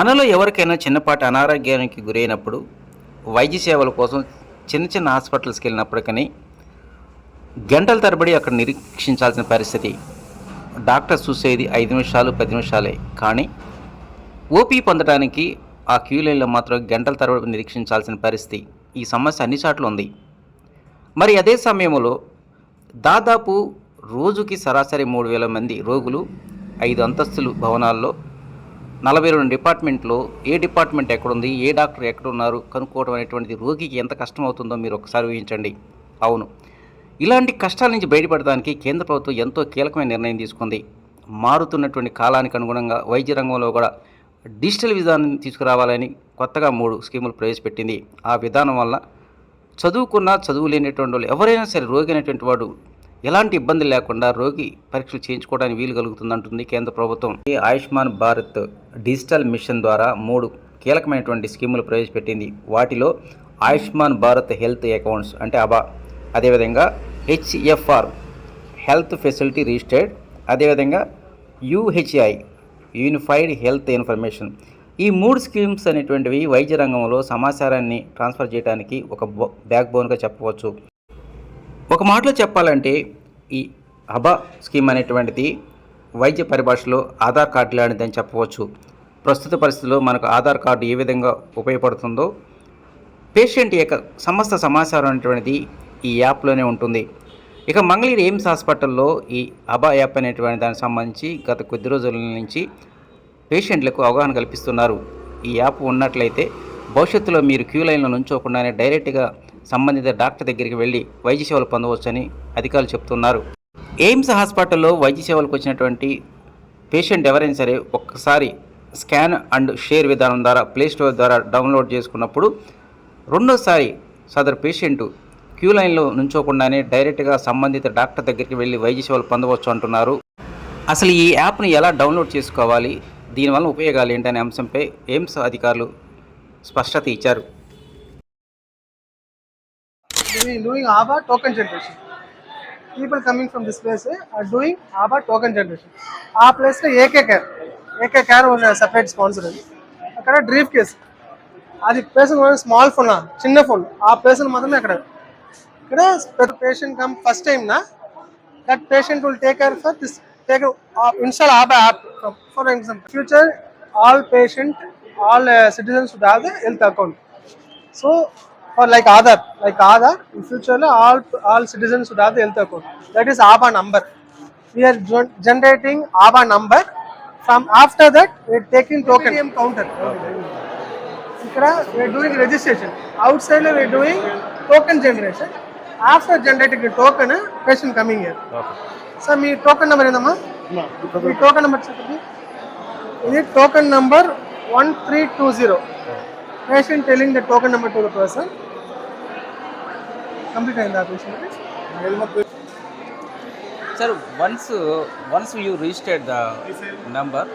మనలో ఎవరికైనా చిన్నపాటి అనారోగ్యానికి గురైనప్పుడు వైద్య సేవల కోసం చిన్న చిన్న హాస్పిటల్స్కి వెళ్ళినప్పటికీ గంటల తరబడి అక్కడ నిరీక్షించాల్సిన పరిస్థితి. డాక్టర్ చూసేది ఐదు నిమిషాలు పది నిమిషాలే. కానీ ఓపీ పొందడానికి ఆ క్యూ లైన్లో మాత్రం గంటల తరబడి నిరీక్షించాల్సిన పరిస్థితి. ఈ సమస్య అన్ని చోట్ల ఉంది. మరి అదే సమయంలో దాదాపు రోజుకి సరాసరి మూడు వేల మంది రోగులు ఐదు అంతస్తులు భవనాల్లో నలభై రెండు డిపార్ట్మెంట్లో ఏ డిపార్ట్మెంట్ ఎక్కడుంది ఏ డాక్టర్ ఎక్కడ ఉన్నారు కనుక్కోవడం అనేటువంటిది రోగికి ఎంత కష్టం అవుతుందో మీరు ఒకసారి ఊహించండి. అవును. ఇలాంటి కష్టాల నుంచి బయటపడడానికి కేంద్ర ప్రభుత్వం ఎంతో కీలకమైన నిర్ణయం తీసుకుంది. మారుతున్నటువంటి కాలానికి అనుగుణంగా వైద్య రంగంలో కూడా డిజిటల్ విధానం తీసుకురావాలని కొత్తగా మూడు స్కీములు ప్రవేశపెట్టింది. ఆ విధానం వల్ల చదువుకున్న చదువు లేనటువంటి వాళ్ళు ఎవరైనా సరే రోగి అనేటువంటి వాడు ఎలాంటి ఇబ్బంది లేకుండా రోగి పరీక్షలు చేయించుకోవడానికి వీలు కలుగుతుందంటుంది కేంద్ర ప్రభుత్వం. ఈ ఆయుష్మాన్ భారత్ డిజిటల్ మిషన్ ద్వారా మూడు కీలకమైనటువంటి స్కీములు ప్రవేశపెట్టింది. వాటిలో ఆయుష్మాన్ భారత్ హెల్త్ అకౌంట్స్ అంటే అబా అదేవిధంగా హెచ్ఎఫ్ఆర్ హెల్త్ ఫెసిలిటీ రిజిస్టర్డ్ అదేవిధంగా యూహెచ్ఐ యూనిఫైడ్ హెల్త్ ఇన్ఫర్మేషన్. ఈ మూడు స్కీమ్స్ అనేటువంటివి వైద్య రంగంలో సమాచారాన్ని ట్రాన్స్ఫర్ చేయడానికి ఒక బ్యాక్ బోన్గా చెప్పవచ్చు. ఒక మాటలో చెప్పాలంటే ఈ అబా స్కీమ్ అనేటువంటిది వైద్య పరిభాషలో ఆధార్ కార్డు లాంటిదని చెప్పవచ్చు. ప్రస్తుత పరిస్థితుల్లో మనకు ఆధార్ కార్డు ఏ విధంగా ఉపయోగపడుతుందో పేషెంట్ యొక్క సమస్త సమాచారం అనేటువంటిది ఈ యాప్లోనే ఉంటుంది. ఇక మంగళగిరి ఎయిమ్స్ హాస్పిటల్లో ఈ అబా యాప్ అనేటువంటి దానికి సంబంధించి గత కొద్ది రోజుల నుంచి పేషెంట్లకు అవగాహన కల్పిస్తున్నారు. ఈ యాప్ ఉన్నట్లయితే భవిష్యత్తులో మీరు క్యూ లైన్లో నుంచోకుండానే డైరెక్ట్గా సంబంధిత డాక్టర్ దగ్గరికి వెళ్ళి వైద్య సేవలు పొందవచ్చని అధికారులు చెప్తున్నారు. ఎయిమ్స్ హాస్పిటల్లో వైద్య సేవలకు వచ్చినటువంటి పేషెంట్ ఎవరైనా సరే ఒక్కసారి స్కాన్ అండ్ షేర్ విధానం ద్వారా ప్లే స్టోర్ ద్వారా డౌన్లోడ్ చేసుకున్నప్పుడు రెండోసారి సదరు పేషెంట్ క్యూ లైన్లో నుంచోకుండానే డైరెక్ట్గా సంబంధిత డాక్టర్ దగ్గరికి వెళ్ళి వైద్య సేవలు పొందవచ్చు అంటున్నారు. అసలు ఈ యాప్ను ఎలా డౌన్లోడ్ చేసుకోవాలి? దీనివల్ల ఉపయోగాలు ఏంటనే అంశంపై ఎయిమ్స్ అధికారులు స్పష్టత ఇచ్చారు. Doing, doing ABA token generation. People coming from this place eh, are doing ABA token generation. ఆ ప్లేస్లో ఏకే కేర్ ఏకే కేర్ ఉన్న సపరేట్ స్పాన్సర్ అది అక్కడ డ్రీఫ్ కేస్ అది పేషెంట్ స్మాల్ ఫోన్ చిన్న ఫోన్ ఆ పేషెంట్ మాత్రమే అక్కడ ఇక్కడ పేషెంట్ కమ్ ఫస్ట్ టైం నా that patient will take care for this take install ABHA app for example future all patient all citizens would have the health account So future all all citizens should have the health account. That is ABA number. We are gen- generating ABA number. From after that, we are taking token ATM counter. ఇక్కడ we are doing registration. Outside we are doing token generation. After generating the token, patient coming here. So me token number ఏందమ్మా మీ token number చెప్పండి ఇది token number one three two zero patient telling the token number to the person. Complete in the application. Sir, once uh, once you registered the number,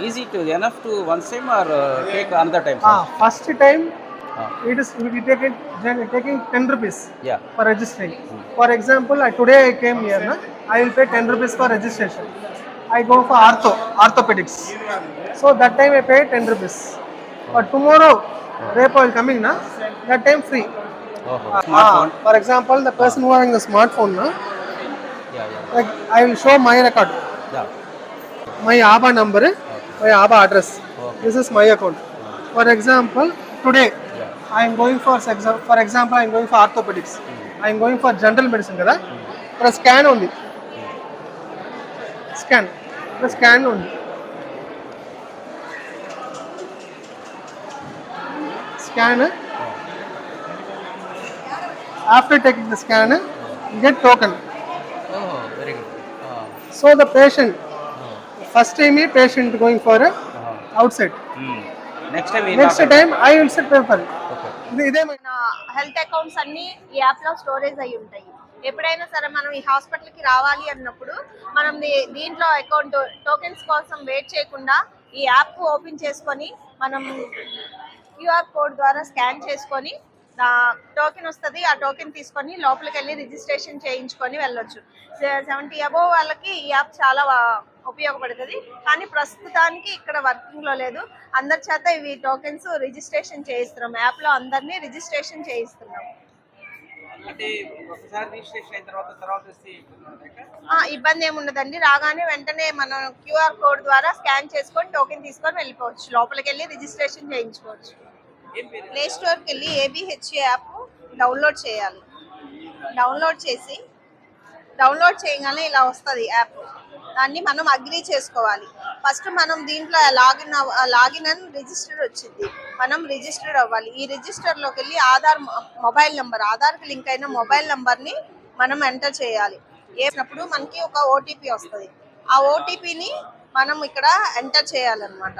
is it enough to one time or uh, take another time? sir? Ah, first time ah. it is we take it then taking 10 rupees yeah. for registering. Hmm. For example, I, today I came here, na, I will pay 10 rupees for registration. I go for ortho, orthopedics. So that time I pay 10 rupees. But tomorrow రేపు I coming నా that time free Oh. For example the person who having the smart phone నా Yeah, yeah, like I will show my record, yeah. my ABA number, my ABA address. Okay. This is my account. For example, today Yeah. I am going for exa- for example I am going for orthopedics. I am going for general medicine కదా ఇక్కడ scan ఉంది scan ఇక్కడ scan ఉంది scan after taking the scan get token Oh, very good. Uh, so the patient oh, first time ఈ patient going for uh, outside hmm. Next time next time I will set paper Okay. ఇది ఇదే మన health accounts అన్ని ఈ యాప్లో storage అయి ఉంటాయి. ఎప్పుడైనా సరే మనం ఈ హాస్పిటల్కి రావాలి అన్నప్పుడు మనం దీ- దీంట్లో అకౌంట్ టోకెన్స్ కోసం వెయిట్ చేయకుండా ఈ యాప్ ఓపెన్ చేసుకొని మనం క్యూఆర్ కోడ్ ద్వారా స్కాన్ చేసుకొని టోకెన్ వస్తుంది ఆ టోకెన్ తీసుకొని లోపలికి వెళ్ళి రిజిస్ట్రేషన్ చేయించుకొని వెళ్ళొచ్చు. సెవెంటీ అబోవ్ వాళ్ళకి ఈ యాప్ చాలా ఉపయోగపడుతుంది. కానీ ప్రస్తుతానికి ఇక్కడ వర్కింగ్లో లేదు. అందరి చేత ఇవి టోకెన్స్ రిజిస్ట్రేషన్ చేయిస్తున్నాం. యాప్లో అందరినీ రిజిస్ట్రేషన్ చేయిస్తున్నాం. ఇబ్బంది ఉండదా? ఆ, ఇబ్బంది ఏమి ఉండదండి. రాగానే వెంటనే మనం క్యూఆర్ కోడ్ ద్వారా స్కాన్ చేసుకొని టోకెన్ తీసుకొని వెళ్ళిపోవచ్చు. లోపలికి వెళ్ళి రిజిస్ట్రేషన్ చేయించుకోవచ్చు. ప్లే స్టోర్కి వెళ్ళి ఏబిహెచ్ఏ యాప్ డౌన్లోడ్ చేయాలి. డౌన్లోడ్ చేసి డౌన్లోడ్ చేయగానే ఇలా వస్తుంది యాప్. దాన్ని మనం అగ్రి చేసుకోవాలి. ఫస్ట్ మనం దీంట్లో లాగిన్ లాగిన్ అని రిజిస్టర్ వచ్చింది. మనం రిజిస్టర్ అవ్వాలి. ఈ రిజిస్టర్లోకి వెళ్ళి ఆధార్ మొబైల్ నెంబర్ ఆధార్కి లింక్ అయిన మొబైల్ నెంబర్ని మనం ఎంటర్ చేయాలి. వేసినప్పుడు మనకి ఒక ఓటీపీ వస్తుంది. ఆ ఓటీపీని మనం ఇక్కడ ఎంటర్ చేయాలన్నమాట.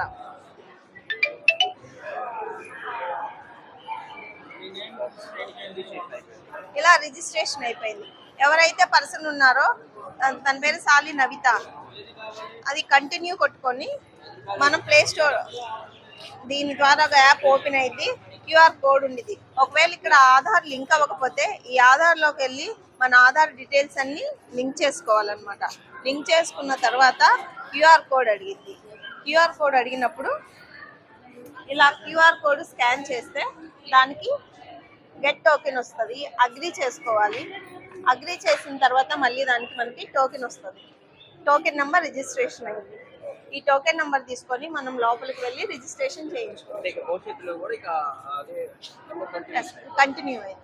ఇలా రిజిస్ట్రేషన్ అయిపోయింది. ఎవరైతే పర్సన్ ఉన్నారో తన తన పేరు సాలి నవిత. అది కంటిన్యూ కొట్టుకొని మనం ప్లే స్టోర్ దీని ద్వారా యాప్ ఓపెన్ అయింది. క్యూఆర్ కోడ్ ఉండిది ఒకవేళ ఇక్కడ ఆధార్ లింక్ అవ్వకపోతే ఈ ఆధార్లోకి వెళ్ళి మన ఆధార్ డీటెయిల్స్ అన్ని లింక్ చేసుకోవాలన్నమాట. లింక్ చేసుకున్న తర్వాత క్యూఆర్ కోడ్ అడిగింది క్యూఆర్ కోడ్ అడిగినప్పుడు ఇలా క్యూఆర్ కోడ్ స్కాన్ చేస్తే దానికి గెట్ టోకెన్ వస్తుంది అగ్రి చేసుకోవాలి. అగ్రి చేసిన తర్వాత మళ్ళీ దానికి మనకి టోకెన్ వస్తుంది. టోకెన్ నెంబర్ రిజిస్ట్రేషన్ అయింది. ఈ టోకెన్ నెంబర్ తీసుకొని మనం లోపలికి వెళ్ళి రిజిస్ట్రేషన్ చేయించుకోవాలి కంటిన్యూ అయింది.